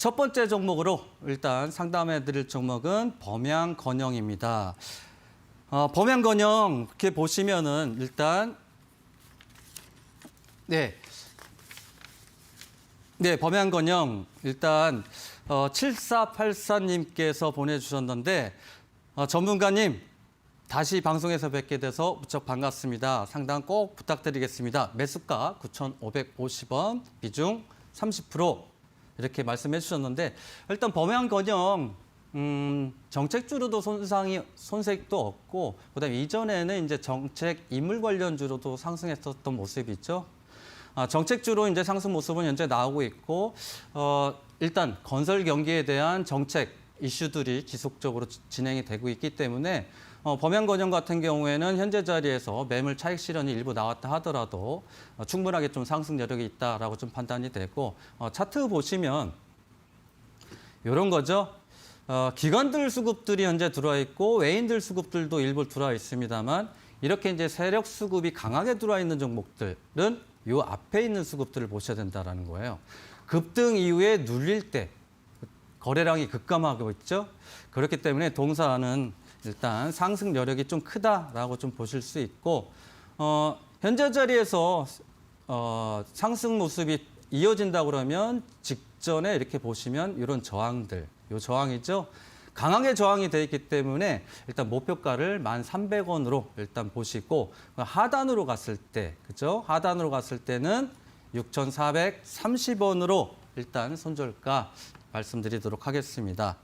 첫 번째 종목으로 일단 상담해 드릴 종목은 범양 건영입니다. 어, 범양 건영 이렇게 보시면은 일단 네. 네, 범양 건영 일단 어, 7484님께서 보내주셨는데 어, 전문가님 다시 방송에서 뵙게 돼서 무척 반갑습니다. 상담 꼭 부탁드리겠습니다. 매수가 9,550원, 비중 30% 이렇게 말씀해 주셨는데 일단 범양건영 음, 정책주로도 손상이 손색도 없고 그다음에 이전에는 이제 정책 인물 관련주로도 상승했었던 모습이 있죠. 아, 정책주로 이제 상승 모습은 현재 나오고 있고 어, 일단 건설 경기에 대한 정책 이슈들이 지속적으로 지- 진행이 되고 있기 때문에 어, 범양 건영 같은 경우에는 현재 자리에서 매물 차익 실현이 일부 나왔다 하더라도 어, 충분하게 좀 상승 여력이 있다라고 좀 판단이 되고 어, 차트 보시면 이런 거죠. 어, 기관들 수급들이 현재 들어와 있고 외인들 수급들도 일부 들어와 있습니다만 이렇게 이제 세력 수급이 강하게 들어와 있는 종목들은 요 앞에 있는 수급들을 보셔야 된다라는 거예요. 급등 이후에 눌릴 때 거래량이 급감하고 있죠. 그렇기 때문에 동사는 일단 상승 여력이 좀 크다라고 좀 보실 수 있고 어, 현재 자리에서 어, 상승 모습이 이어진다 그러면 직전에 이렇게 보시면 이런 저항들, 요 저항이죠. 강하게 저항이 돼 있기 때문에 일단 목표가를 1,300원으로 일단 보시고 하단으로 갔을 때, 그죠? 하단으로 갔을 때는 6,430원으로 일단 손절가 말씀드리도록 하겠습니다.